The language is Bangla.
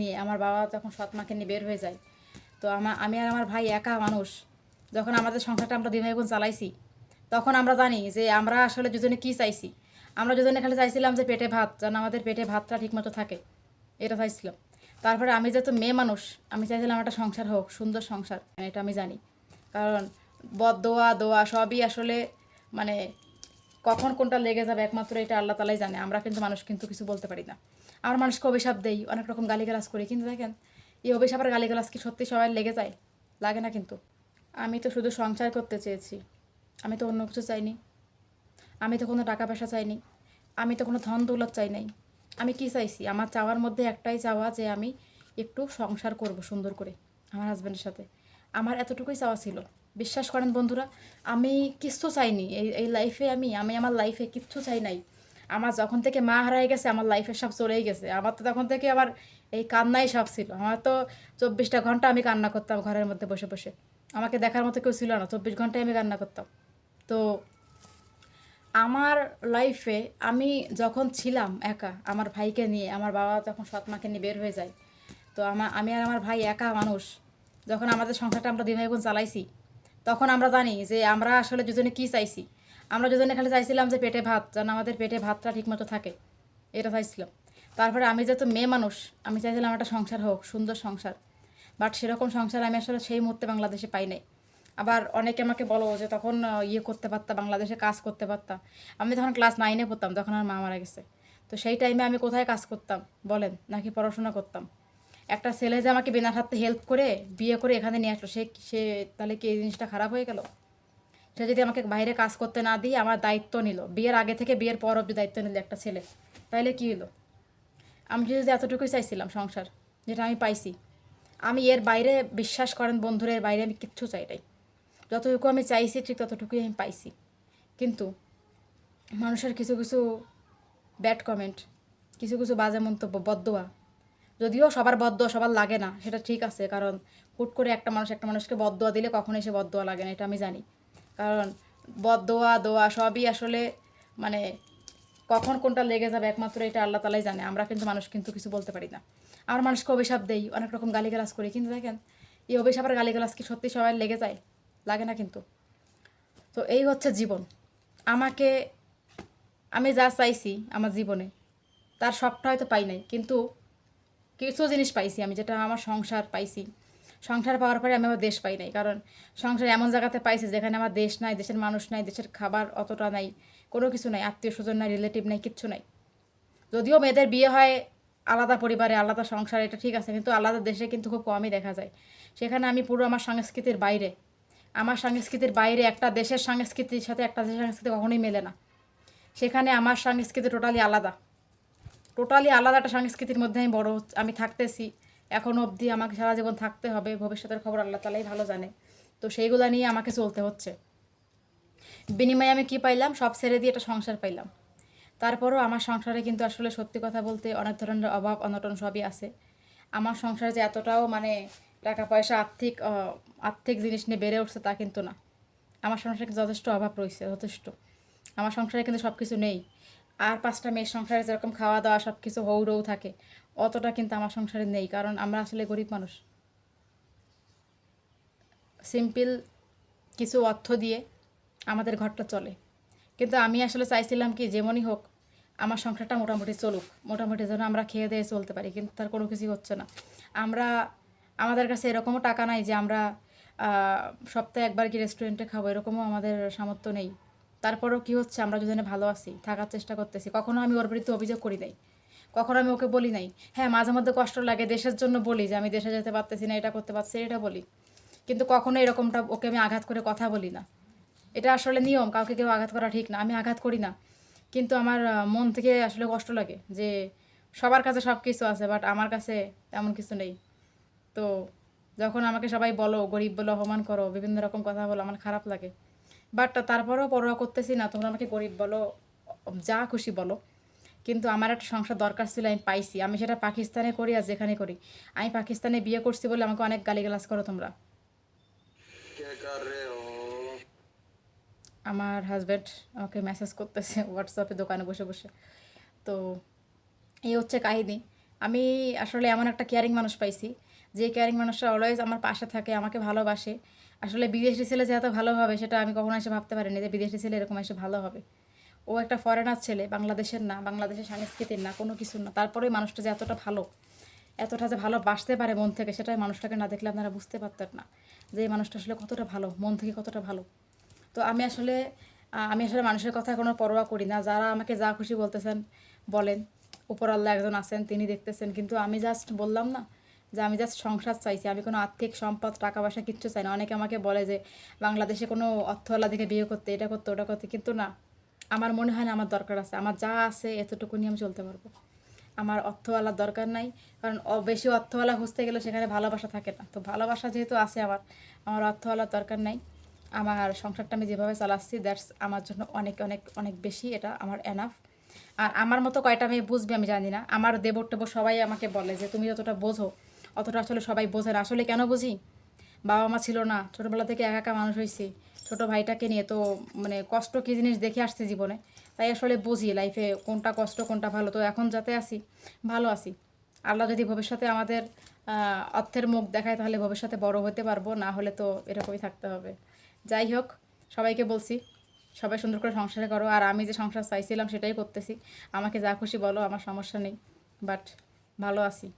নিয়ে, আমার বাবা যখন সৎ মাকে নিয়ে বের হয়ে যায়, তো আমার আমি আর আমার ভাই একা মানুষ, যখন আমাদের সংসারটা আমরা দুই ভাই চালাইছি, তখন আমরা জানি যে আমরা আসলে দুজনে কি চাইছি। আমরা দুজনে খালি চাইছিলাম যে পেটে ভাত, যেন আমাদের পেটে ভাতটা ঠিকমতো থাকে, এটা চাইছিলাম। তারপরে আমি যেহেতু মেয়ে মানুষ, আমি চাইছিলাম একটা সংসার হোক, সুন্দর সংসার, এটা আমি জানি। কারণ বদ দোয়া দোয়া সবই আসলে মানে কখন কোনটা লেগে যাবে, একমাত্র এটা আল্লাহ তালাই জানে। আমরা কিন্তু মানুষ কিন্তু কিছু বলতে পারি না। আমরা মানুষকে অভিশাপ দেই, অনেক রকম গালিগালাজ করি। কিন্তু দেখেন, এই অভিশাপের গালিগালাজ কি সত্যি সবাই লেগে যায়? লাগে না কিন্তু। আমি তো শুধু সংসার করতে চেয়েছি। আমি তো অন্য কিছু চাইনি। আমি তো কোনো টাকা পয়সা চাইনি। আমি তো কোনো ধন দৌলত চাই নাই। আমি কি চাইছি? আমার চাওয়ার মধ্যে একটাই চাওয়া যে আমি একটু সংসার করব সুন্দর করে, আমার হাজব্যান্ডের সাথে। আমার এতটুকুই চাওয়া ছিল। বিশ্বাস করেন বন্ধুরা, আমি কিচ্ছু চাইনি। এই এই লাইফে আমি আমি আমার লাইফে কিচ্ছু চাই নাই। আমার যখন থেকে মা হারাই গেছে, আমার লাইফে সব চলেই গেছে। আমার তো তখন থেকে আবার এই কান্নাই সব ছিল। আমার তো চব্বিশটা ঘণ্টা আমি কান্না করতাম ঘরের মধ্যে বসে বসে। আমাকে দেখার মতো কেউ ছিল না। চব্বিশ ঘন্টায় আমি কান্না করতাম। তো আমার লাইফে আমি যখন ছিলাম একা, আমার ভাইকে নিয়ে, আমার বাবা যখন সৎ মাকে নিয়ে বের হয়ে যায়, তো আমার আমি আর আমার ভাই একা মানুষ। যখন আমাদের সংসারটা আমরা দুই ভাই বোন চালাইছি, তখন আমরা জানি যে আমরা আসলে দুজনে কি চাইছি। আমরা দুজনে খালি চাইছিলাম যে পেটে ভাত, যেন আমাদের পেটে ভাতটা ঠিকমতো থাকে, এটা চাইছিলাম। তারপরে আমি যেহেতু মেয়ে মানুষ, আমি চাইছিলাম একটা সংসার হোক, সুন্দর সংসার। বাট সেরকম সংসার আমি আসলে সেই মুহূর্তে বাংলাদেশে পাই নাই। আবার অনেকে আমাকে বলো যে তখন ইয়ে করতে পারতাম বাংলাদেশে কাজ করতে পারতাম আমি তখন ক্লাস নাইনে পড়তাম, তখন আমার মা মারা গেছে। তো সেই টাইমে আমি কোথায় কাজ করতাম, বলেন? নাকি পড়াশোনা করতাম? একটা ছেলে যে আমাকে বিনা হাতে হেল্প করে, বিয়ে করে এখানে নিয়ে আসলো, সে সে তাহলে কি এই জিনিসটা খারাপ হয়ে গেল? সে যদি আমাকে বাইরে কাজ করতে না দিয়ে আমার দায়িত্ব নিল, বিয়ের আগে থেকে বিয়ের পর অব্দি দায়িত্ব নিল একটা ছেলে তাইলে কি হলো? আমি যদি এতটুকুই চাইছিলাম সংসার, যেটা আমি পাইছি, আমি এর বাইরে বিশ্বাস করেন বন্ধুরা, এর বাইরে আমি কিচ্ছু চাই নাই। যতটুকু আমি চাইছি, ঠিক ততটুকুই আমি পাইছি। কিন্তু মানুষের কিছু কিছু ব্যাড কমেন্ট কিছু কিছু বাজে মন্তব্য, বদদোয়া যদিও সবার বদদোয়া সবার লাগে না, সেটা ঠিক আছে। কারণ হুট করে একটা মানুষ একটা মানুষকে বদদোয়া দিলে কখনোই সে বদদোয়া লাগে না, এটা আমি জানি। কারণ বদদোয়া, দোয়া সবই আসলে মানে কখন কোনটা লেগে যাবে একমাত্র এটা আল্লাহ তালাই জানে। আমরা কিন্তু মানুষ কিন্তু কিছু বলতে পারি না। আমরা মানুষকে অভিশাপ দেই, অনেক রকম গালিগালাজ করি। কিন্তু দেখেন, এই অভিশাপের গালিগালাজ কি সত্যি সবাই লেগে যায়? লাগে না কিন্তু। তো এই হচ্ছে জীবন। আমাকে, আমি যা চাইছি আমার জীবনে, তার সবটা হয়তো পাই নাই। কিন্তু কিছু জিনিস পাইছি আমি, যেটা আমার সংসার পাইছি। সংসার পাওয়ার পরে আমি আমার দেশ পাই নাই, কারণ সংসার এমন জায়গাতে পাইছি যেখানে আমার দেশ নাই, দেশের মানুষ নাই, দেশের খাবার অতটা নাই, কোনো কিছু নাই, আত্মীয় স্বজন নাই রিলেটিভ নাই, কিচ্ছু নাই। যদিও মেয়েদের বিয়ে হয় আলাদা পরিবারে, আলাদা সংসার, এটা ঠিক আছে, কিন্তু আলাদা দেশে কিন্তু খুব কমই দেখা যায়। সেখানে আমি পুরো আমার সংস্কৃতির বাইরে। আমার সংস্কৃতির বাইরে একটা দেশের সংস্কৃতির সাথে একটা দেশের সংস্কৃতি কখনোই মেলে না। সেখানে আমার সংস্কৃতি টোটালি আলাদা। টোটালি আলাদা একটা সংস্কৃতির মধ্যে আমি বড় আমি থাকতেছি। এখনও অবধি আমাকে সারা জীবন থাকতে হবে, ভবিষ্যতের খবর আল্লাহ তালাই ভালো জানে। তো সেইগুলো নিয়ে আমাকে চলতে হচ্ছে। বিনিময়ে আমি কি পাইলাম? সব ছেড়ে দিয়ে একটা সংসার পাইলাম। তারপরও আমার সংসারে কিন্তু আসলে সত্যি কথা বলতে অনেক ধরনের অভাব, অনটন সবই আছে। আমার সংসারে যে এতটাও মানে টাকা পয়সা আর্থিক আর্থিক জিনিস নিয়ে বেড়ে উঠছে তা কিন্তু না। আমার সংসারে যথেষ্ট অভাব রয়েছে, যথেষ্ট। আমার সংসারে কিন্তু সব কিছু নেই। আর পাঁচটা মেয়ের সংসারে যেরকম খাওয়া দাওয়া সব কিছু হৌরৌ থাকে, অতটা কিন্তু আমার সংসারে নেই, কারণ আমরা আসলে গরিব মানুষ। সিম্পল কিছু অর্থ দিয়ে আমাদের ঘরটা চলে। কিন্তু আমি আসলে চাইছিলাম কি, যেমনই হোক, আমার সংসারটা মোটামুটি চলুক, মোটামুটি যেন আমরা খেয়ে দিয়ে চলতে পারি, কিন্তু তার কোনো কিছুই হচ্ছে না। আমরা, আমাদের কাছে এরকমও টাকা নাই যে আমরা সপ্তাহে একবার কি রেস্টুরেন্টে খাব, এরকমও আমাদের সামর্থ্য নেই। তারপরেও কি হচ্ছে? আমরা দুজনে ভালো আছি, থাকার চেষ্টা করতেছি। কখনো আমি ওর বিরুদ্ধে অভিযোগ করি নাই। কখনো আমি ওকে বলি নাই। হ্যাঁ মাঝে মধ্যে কষ্ট লাগে, দেশের জন্য বলি যে আমি দেশে যেতে পারতেছি না, এটা করতে পারছি এটা বলি। কিন্তু কখনো এরকমটা ওকে আমি আঘাত করে কথা বলি না। এটা আসলে নিয়ম, কাউকে কেউ আঘাত করা ঠিক না। আমি আঘাত করি না। কিন্তু আমার মন থেকে আসলে কষ্ট লাগে যে সবার কাছে সব কিছু আছে, বাট আমার কাছে এমন কিছু নেই। তো যখন আমাকে সবাই বলো, গরিব বলো, অপমান করো, বিভিন্ন রকম কথা বলো, আমার খারাপ লাগে। বাট তারপরেও পরোয়া করতেছি না তোমরা আমাকে গরিব বলো যা খুশি বলো। কিন্তু আমার একটা সংসার দরকার ছিল আমি পাইছি। আমি সেটা পাকিস্তানে করি আর যেখানে করি। আমি পাকিস্তানে বিয়ে করছি বলে আমাকে অনেক গালিগালাজ করো তোমরা। আমার হাজব্যান্ড আমাকে মেসেজ করতেছে হোয়াটসঅ্যাপে দোকানে বসে বসে। তো এই হচ্ছে কাহিনী। আমি আসলে এমন একটা কেয়ারিং মানুষ পাইছি। যে কেয়ারিং মানুষরা অলওয়েজ আমার পাশে থাকে আমাকে ভালোবাসে। আসলে বিদেশি ছেলে যে এত ভালো হবে সেটা আমি কখনো এসে ভাবতে পারিনি যে বিদেশি ছেলে এরকম এসে ভালো হবে। ও একটা ফরেনার ছেলে, বাংলাদেশের না, বাংলাদেশের সংস্কৃতির না, কোনো কিছুর না। তারপরে মানুষটা যে এতটা ভালো, এতটা যে ভালো বাসতে পারে মন থেকে সেটাই মানুষটাকে না দেখলে আপনারা বুঝতে পারতেন না যে এই মানুষটা আসলে কতটা ভালো, মন থেকে কতটা ভালো। তো আমি আসলে আমি আসলে মানুষের কথা কোনো পরোয়া করি না। যারা আমাকে যা খুশি বলতেছেন, বলেন। উপর আল্লাহ একজন আছেন, তিনি দেখতেছেন। কিন্তু আমি জাস্ট বললাম না যে আমি জাস্ট সংসার চাইছি, আমি কোনো আর্থিক সম্পদ, টাকা পয়সা কিচ্ছু চাই না। অনেকে আমাকে বলে যে, বাংলাদেশে কোনো অর্থওয়ালা দিকে বিয়ে করতে, এটা করতে, ওটা করতে, কিন্তু না। আমার মনে হয় না আমার দরকার আছে। আমার যা আছে এতটুকু নিয়ে আমি চলতে পারব। আমার অর্থওয়ালার দরকার নাই। কারণ বেশি অর্থওয়ালা খুঁজতে গেলে সেখানে ভালোবাসা থাকে না। তো ভালোবাসা যেহেতু আছে আমার আমার অর্থওয়ালার দরকার নাই। আমার সংসারটা আমি যেভাবে চালাচ্ছি দ্যাটস আমার জন্য অনেক অনেক অনেক বেশি। এটা আমার এনাফ আর আমার মতো কয়টা মেয়ে বুঝবে আমি জানি না। আমার দেবর টেবর সবাই আমাকে বলে যে, তুমি যতটা বোঝো অতটা আসলে সবাই বোঝে না। আসলে কেন বুঝি? বাবা মা ছিল না, ছোটোবেলা থেকে একা একা মানুষ হয়েছি। ছোটো ভাইটাকে নিয়ে তো মানে কষ্ট কী জিনিস দেখে আসছে জীবনে? তাই আসলে বুঝি লাইফে কোনটা কষ্ট, কোনটা ভালো। তো এখন যাতে আসি ভালো আছি। আল্লাহ যদি ভবিষ্যতে আমাদের অর্থের মুখ দেখায়, তাহলে ভবিষ্যতে বড় হতে পারব। না হলে তো এরকমই থাকতে হবে। যাই হোক, সবাইকে বলছি, সবাই সুন্দর করে সংসারে করো। আর আমি যে সংসার চাইছিলাম, সেটাই করতেছি। আমাকে যা খুশি বলো, আমার সমস্যা নেই। বাট ভালো আছি।